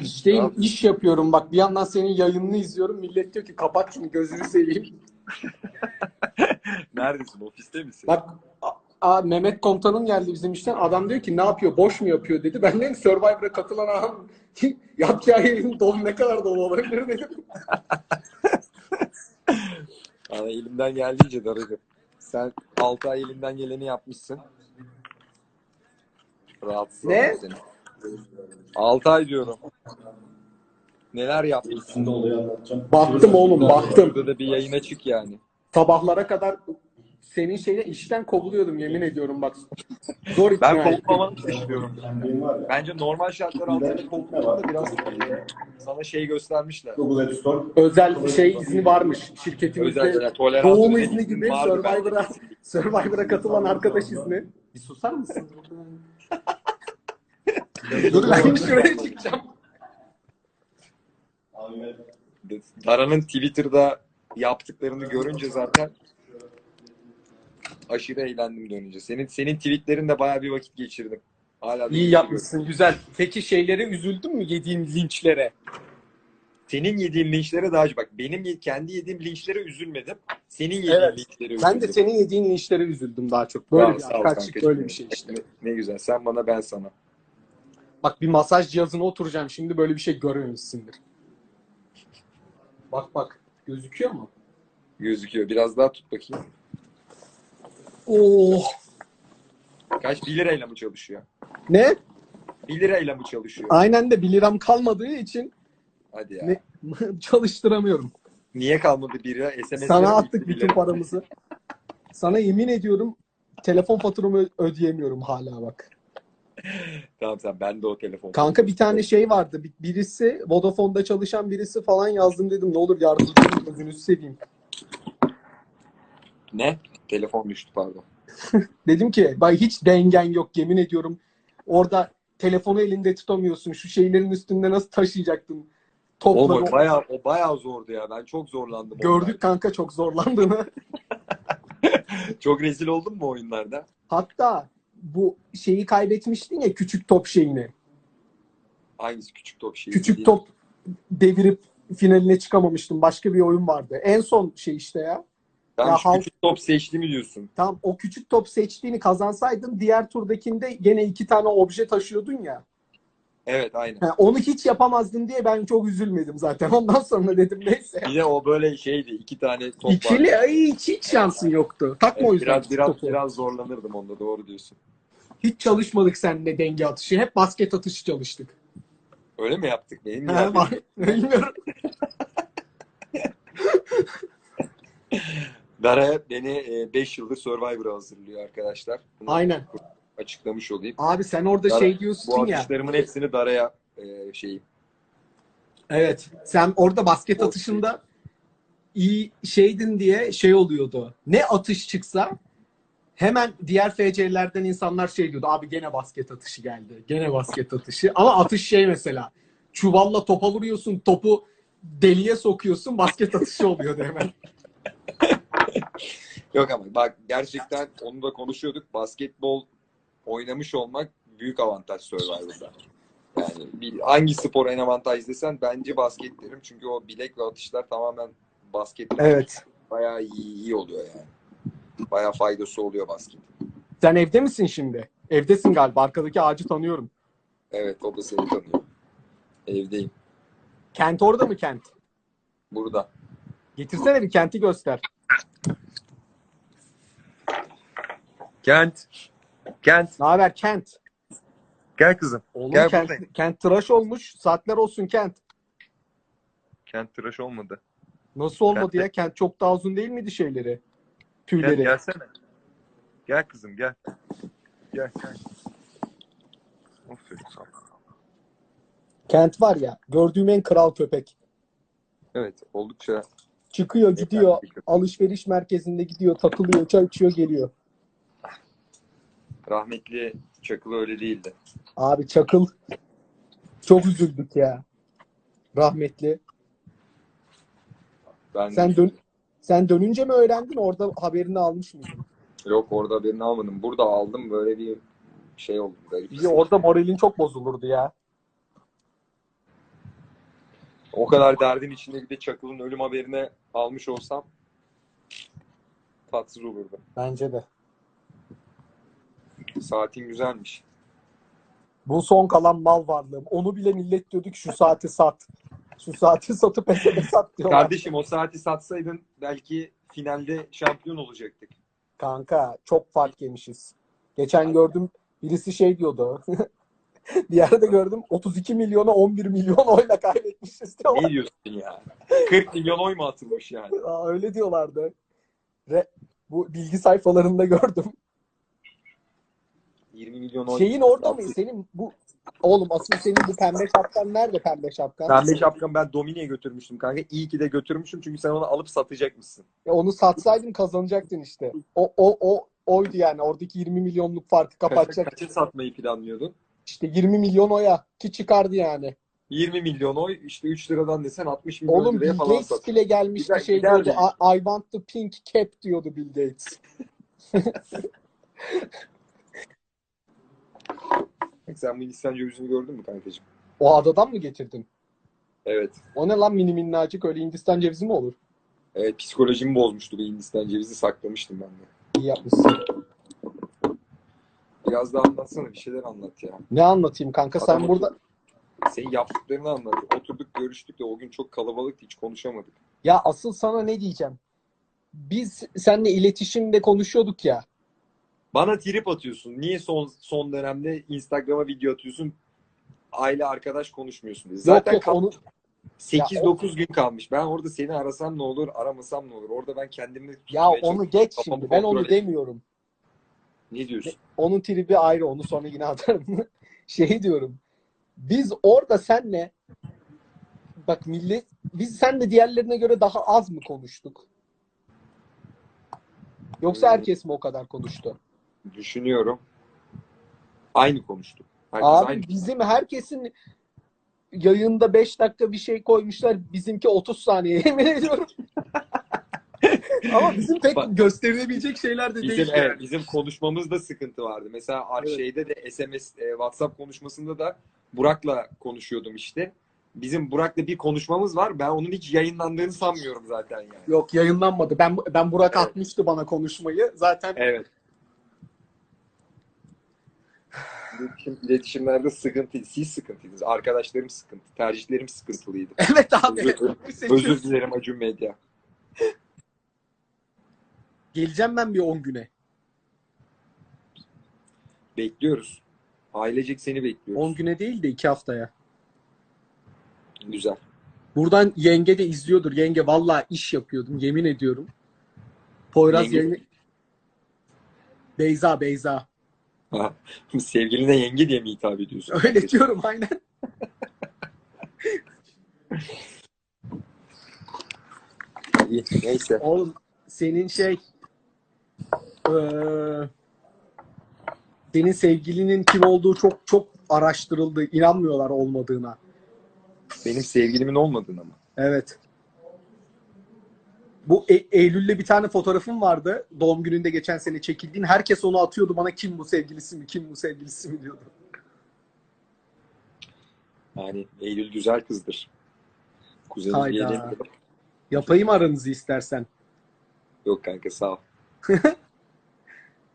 İşteyim, iş yapıyorum bak. Bir yandan senin yayınını izliyorum. Millet diyor ki kapat şunu gözünü seveyim. Neredesin? Ofiste misin? Bak a, Mehmet komutanım geldi bizim işten. Adam diyor ki ne yapıyor? Boş mu yapıyor dedi. Ben dedim Survivor'a katılan adam yapacağı yayın dolu ne kadar dolu olabilir dedim. Ana elimden geldiğince daracım. Sen 6 ay elinden geleni yapmışsın. Rahatsız Ne? seni. 6 ay diyorum. Neler olayı anlatacağım. Baktım oğlum baktım. Burada da bir yayına çık yani. Sabahlara kadar senin şeyle işten kovuluyordum yemin ediyorum bak. Zor ikna Ben ettim. kovulmamanı istiyorum. Bence normal şartlar altında kovulmanı da biraz e, sana şey göstermişler. Google App Store. Özel şey izni varmış şirketimizde. Özel yani tolerans Doğum izni gibi. Survivor'a Survivor'a katılan arkadaş izni. Bir susar mısın? Dur ben şuraya çıkacağım. Abi ben Dara'nın Twitter'da yaptıklarını görünce zaten aşırı eğlendim dönünce. Senin senin tweetlerinde bayağı bir vakit geçirdim. Hala da İyi yapmışsın güzel. Peki şeylere üzüldün mü yediğin linçlere? Senin yediğin linçlere daha bak benim ye- kendi yediğim linçlere üzülmedim. Senin yediğin Evet. linçlere üzüldüm. Ben de senin yediğin linçlere üzüldüm daha çok. Böyle ol, bir sağ ol arkadaşlık böyle bir şey işte. Ne, ne güzel. Sen bana ben sana. Bak bir masaj cihazına oturacağım şimdi böyle bir şey görmemişsindir. Bak bak gözüküyor mu? Gözüküyor. Biraz daha tut bakayım. Oh. Kaç? 1 lirayla mı çalışıyor? Ne? 1 lirayla mı çalışıyor? Aynen de 1 liram kalmadığı için Hadi ya. Ne? çalıştıramıyorum. Niye kalmadı 1 lira? SMS Sana attık bütün paramızı. Sana yemin ediyorum telefon faturamı ödeyemiyorum hala bak. Tamam sen ben de o telefon. Kanka bir tane şey vardı. Bir- Birisi Vodafone'da çalışan birisi falan yazdım dedim. Ne olur yardımcı olun gözünüzü seveyim. Ne? Telefon düştü pardon. Dedim ki bak hiç dengen yok yemin ediyorum. Orada telefonu elinde tutamıyorsun. Şu şeylerin üstünde nasıl taşıyacaktın? O Topları. bayağı o bayağı zordu ya. Ben çok zorlandım. Gördük kanka çok zorlandığını. Çok rezil oldun mu oyunlarda? Hatta bu şeyi kaybetmiştin ya küçük top şeyini. Hangisi küçük top şeyi? Küçük top devirip finaline çıkamamıştım. Başka bir oyun vardı. En son şey işte ya. Sen Ya halk- küçük top seçti mi diyorsun? Tam o küçük top seçtiğini kazansaydın diğer turdakinde gene iki tane obje taşıyordun ya. Evet aynen. Ha, onu hiç yapamazdın diye ben çok üzülmedim zaten. Ondan sonra dedim neyse. De o böyle şeydi. iki tane top İkili vardı. ay hiç, hiç şansın yoktu. Takma Evet, o yüzden biraz biraz topu. biraz zorlanırdım onda doğru diyorsun. Hiç çalışmadık seninle denge atışı. Hep basket atışı çalıştık. Öyle mi yaptık? Benim bak- Bilmiyorum. Dara beni 5 yıldır Survivor'a hazırlıyor arkadaşlar. Bunu Aynen. açıklamış olayım. Abi sen orada Dara- şey Bu diyorsun ya. atışlarımın hepsini Dara'ya e, şeyim. Evet. Sen orada basket atışında iyi şeydin diye şey oluyordu. Ne atış çıksa hemen diğer FC'lerden insanlar şey diyordu. Abi gene basket atışı geldi. Gene basket atışı. Ama atış şey mesela. Çuvalla topa vuruyorsun. Topu deliye sokuyorsun. Basket atışı oluyordu hemen. Yok ama bak gerçekten onu da konuşuyorduk. Basketbol oynamış olmak büyük avantaj Survivor'da. Yani bir, hangi spor en avantaj desen bence basket derim. Çünkü o bilek ve atışlar tamamen basket Evet. bayağı iyi, iyi oluyor yani. Bayağı faydası oluyor basket. Sen evde misin şimdi? Evdesin galiba. Arkadaki ağacı tanıyorum. Evet o da seni tanıyor. Evdeyim. Kent orada mı Kent? Burada. Getirsene bir Kent'i göster. Kent. Kent. Ne haber Kent? Gel kızım. Oğlum Gel Kent, buradayım. Kent tıraş olmuş. Saatler olsun Kent. Kent tıraş olmadı. Nasıl olmadı Kent- ya? Kent çok daha uzun değil miydi şeyleri? Tüyleri. gelsene. Gel kızım gel. Gel gel. Aferin sana. Kent var ya gördüğüm en kral köpek. Evet oldukça Çıkıyor gidiyor alışveriş merkezinde gidiyor takılıyor çay içiyor geliyor. rahmetli Çakıl öyle değildi. Abi Çakıl çok üzüldük ya. Rahmetli. Ben Sen dön sen dönünce mi öğrendin orada haberini almış mıydın? yok orada birini almadım. Burada aldım böyle bir şey oldu. Garip. Orada moralin çok bozulurdu ya. O kadar derdin içinde bir de Çakıl'ın ölüm haberine almış olsam tatsız olurdu. Bence de. Saatin güzelmiş. Bu son kalan mal varlığım. Onu bile millet diyordu ki şu saati sat. Şu saati satıp esene sat diyorlar. Kardeşim o saati satsaydın belki finalde şampiyon olacaktık. Kanka çok fark yemişiz. Geçen gördüm birisi şey diyordu. bir yerde gördüm 32 milyona 11 milyon oyla kaybetmişiz diyorlar. Ne diyorsun ya? 40 milyon oy mu atılmış yani? Aa, öyle diyorlardı. Re- bu bilgi sayfalarında gördüm. 20 milyon oy. Şeyin orada mı? Senin bu oğlum asıl senin bu pembe şapkan nerede pembe şapkan? Pembe şapkamı ben Domine'ye götürmüştüm kanka. İyi ki de götürmüşüm çünkü sen onu alıp satacakmışsın. E, onu satsaydın kazanacaktın işte. O o o oydu yani. Oradaki 20 milyonluk farkı kapatacak. kaça satmayı planlıyordun? İşte 20 milyon oya ki çıkardı yani. 20 milyon oy işte 3 liradan desen 60 milyon Oğlum liraya Bill falan Gates sat. bile gelmişti Gider- şey diyordu. I, I want the pink cap diyordu Bill Gates. Bak Sen bu Hindistan cevizini gördün mü kankacığım? O adadan mı getirdin? Evet. O ne lan mini minnacık öyle Hindistan cevizi mi olur? Evet psikolojimi bozmuştu bu Hindistan cevizi saklamıştım ben de. İyi yapmışsın. Biraz daha anlatsana bir şeyler anlat ya. Ne anlatayım kanka sen Adam burada Senin yaptıklarını anlat. Oturduk görüştük de o gün çok kalabalıktı hiç konuşamadık. ya asıl sana ne diyeceğim? Biz seninle iletişimde konuşuyorduk ya. Bana trip atıyorsun. Niye son son dönemde Instagram'a video atıyorsun? Aile arkadaş konuşmuyorsun diye. Zaten yok yok onu 8-9 gün kalmış. Ben orada seni arasam ne olur, aramasam ne olur? Orada ben kendimi ya onu geç şimdi. Ben onu demiyorum. Ne diyorsun? Onun tribi ayrı. Onu sonra yine atarım. şey diyorum. Biz orada senle bak millet biz senle diğerlerine göre daha az mı konuştuk? Yoksa herkes mi o kadar konuştu? Düşünüyorum. Aynı konuştuk. Herkes Abi aynı. bizim herkesin yayında 5 dakika bir şey koymuşlar. Bizimki 30 saniye yemin ediyorum. Ama bizim pek Bak- gösterilebilecek şeyler de Bizim değil. evet, yani. bizim konuşmamızda sıkıntı vardı. Mesela Evet. şeyde de SMS, e, WhatsApp konuşmasında da Burak'la konuşuyordum işte. Bizim Burak'la bir konuşmamız var. Ben onun hiç yayınlandığını sanmıyorum zaten yani. Yok yayınlanmadı. Ben ben Burak Evet. atmıştı bana konuşmayı. Zaten Evet. İletişim, iletişimlerde sıkıntı, siz sıkıntıydınız. Arkadaşlarım sıkıntı, tercihlerim sıkıntılıydı. evet abi. Özür- Özür dilerim Acun Medya. Geleceğim ben bir 10 güne. Bekliyoruz. Ailecek seni bekliyoruz. 10 güne değil de 2 haftaya. Güzel. Buradan yenge de izliyordur. Yenge vallahi iş yapıyordum yemin ediyorum. Poyraz Yenge- yenge... Beyza Beyza. Sevgiline yenge diye mi hitap ediyorsun? Öyle diyorum aynen. İyi, Neyse. Oğlum senin şey eee, senin sevgilinin kim olduğu çok çok araştırıldı. İnanmıyorlar olmadığına. Benim sevgilimin olmadığına mı? Evet. Bu E- Eylül'le bir tane fotoğrafım vardı. Doğum gününde geçen sene çekildiğin. Herkes onu atıyordu bana kim bu sevgilisi mi, kim bu sevgilisi mi diyordu. Yani Eylül güzel kızdır. Kuzenim Hayda. diyelim. Yapayım aranızı istersen. Yok kanka sağ ol.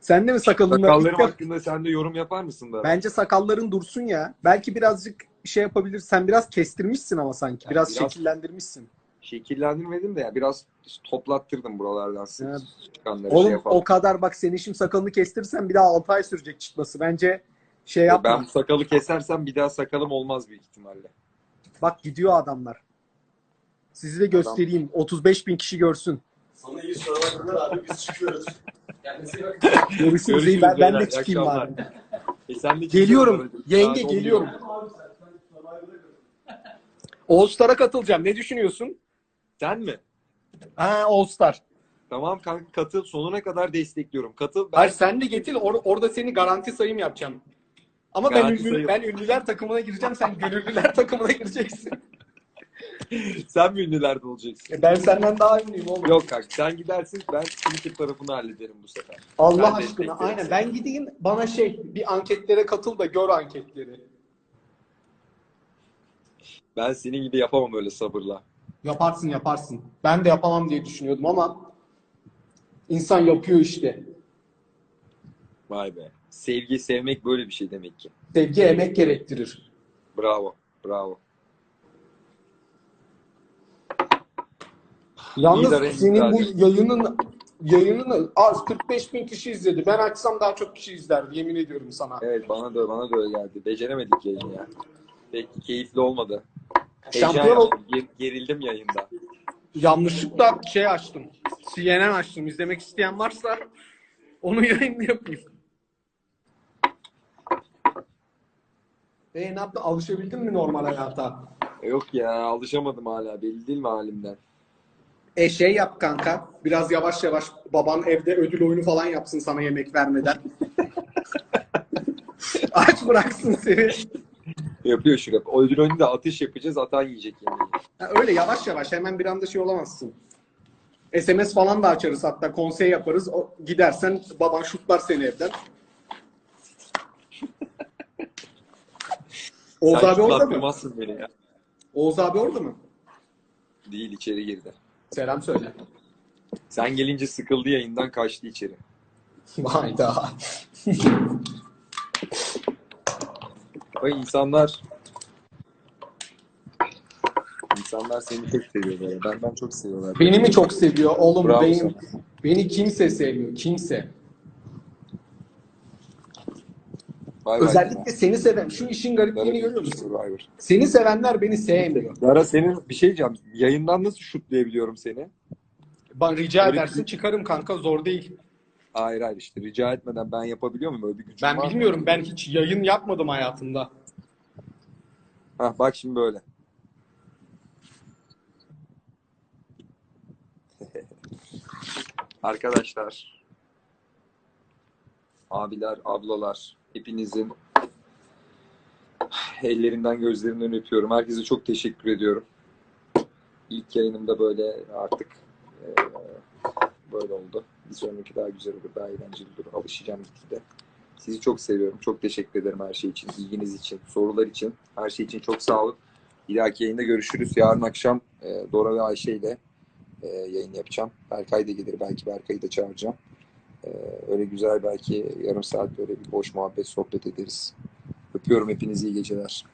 Sen de mi sakalını? Sakallarım def- hakkında sen de yorum yapar mısın da? Bence sakalların dursun ya. Belki birazcık şey yapabilir. Sen biraz kestirmişsin ama sanki. Yani Biraz, biraz- şekillendirmişsin. Şekillendirmedim de ya biraz toplattırdım buralardan Evet. çıkanları şey Oğlum yapalım. o kadar bak senin şimdi sakalını kestirirsen bir daha 6 ay sürecek çıkması. Bence şey yapma. Ben sakalı kesersem bir daha sakalım olmaz büyük ihtimalle. Bak gidiyor adamlar. Sizi de göstereyim. 35 bin kişi görsün. Sana iyi sorular abi biz çıkıyoruz. Görüşürüz. Görüşürüz. Ben, ben de çıkayım bari. E sen de Geliyorum. Yenge geliyorum. 11. Abi sen sen Survivor'a gör. All Star'a katılacağım. Ne düşünüyorsun? Sen mi? Ha All Star. Tamam kanka katıl. Sonuna kadar destekliyorum. Katıl. Ben Hayır sen de getir. Or- orada seni garanti sayım yapacağım. Ama ben, Garanti ünlü, sayım. ben ünlüler takımına gireceğim. Sen gönüllüler takımına gireceksin. sen mi ünlülerde olacaksın? E, Ben senden daha ünlüyüm oğlum. Yok kanka sen gidersin ben Twitter tarafını hallederim bu sefer. Allah Ben aşkına. desteklerim Aynen. seni. Ben gideyim bana şey bir anketlere katıl da gör anketleri. Ben senin gibi yapamam öyle sabırla. Yaparsın yaparsın. Ben de yapamam diye düşünüyordum ama insan yapıyor işte. Vay be. Sevgi sevmek böyle bir şey demek ki. Sevgi emek gerektirir. Bravo. Bravo. Yalnız de senin bu yayının yayınını az 45 bin kişi izledi. Ben açsam daha çok kişi izlerdi yemin ediyorum sana. Evet bana da bana da öyle geldi. Beceremedik yayını ya. Pek keyifli olmadı. Şampiyon ol- yaptım. Ger- gerildim yayında. Yanlışlıkla şey açtım. CNN açtım. İzlemek isteyen varsa onu yayında yapayım. E ne yaptın? Alışabildin mi normal hayata? Yok ya alışamadım hala. Belli değil mi halimden? E şey yap kanka. Biraz yavaş yavaş baban evde ödül oyunu falan yapsın sana yemek vermeden. Aç bıraksın seni. Yapıyor şu O ödül önünde atış yapacağız. Atan yiyecek yemeği. Ha, öyle yavaş yavaş hemen bir anda şey olamazsın. SMS falan da açarız hatta konsey yaparız. O, gidersen baban şutlar seni evden. Oğuz Sen abi orada mı? beni ya. Oğuz abi orada mı? Değil içeri girdi. Selam söyle. Sen gelince sıkıldı yayından kaçtı içeri. Hayda. Ay insanlar İnsanlar seni çok seviyor böyle. Benden çok seviyorlar. Beni mi çok seviyor oğlum? Bravo benim, sana. beni kimse sevmiyor. Kimse. Bay bay. Özellikle seni seven. Şu işin garipliğini görüyor musun? Survivor. Seni sevenler beni sevmiyor. Lara senin bir şey diyeceğim. Yayından nasıl şutlayabiliyorum seni? Ben rica Öyle edersin bir- çıkarım kanka zor değil. Hayır hayır işte rica etmeden ben yapabiliyor muyum? Öyle bir gücüm Ben var mı? bilmiyorum. Ben hiç yayın yapmadım hayatımda. Hah, bak şimdi böyle. Arkadaşlar, abiler, ablalar, hepinizin ellerinden gözlerinden öpüyorum. Herkese çok teşekkür ediyorum. İlk yayınımda böyle artık böyle oldu. Bir sonraki daha güzel olur, daha eğlenceli olur. Alışacağım gitgide. Sizi çok seviyorum. Çok teşekkür ederim her şey için, ilginiz için, sorular için, her şey için çok sağ olun. Bir dahaki yayında görüşürüz. Yarın akşam e, Dora ve Ayşe ile e, yayın yapacağım. Berkay da gelir. Belki Berkay'ı da çağıracağım. E, öyle güzel belki yarım saat böyle bir boş muhabbet sohbet ederiz. Öpüyorum hepinizi iyi geceler.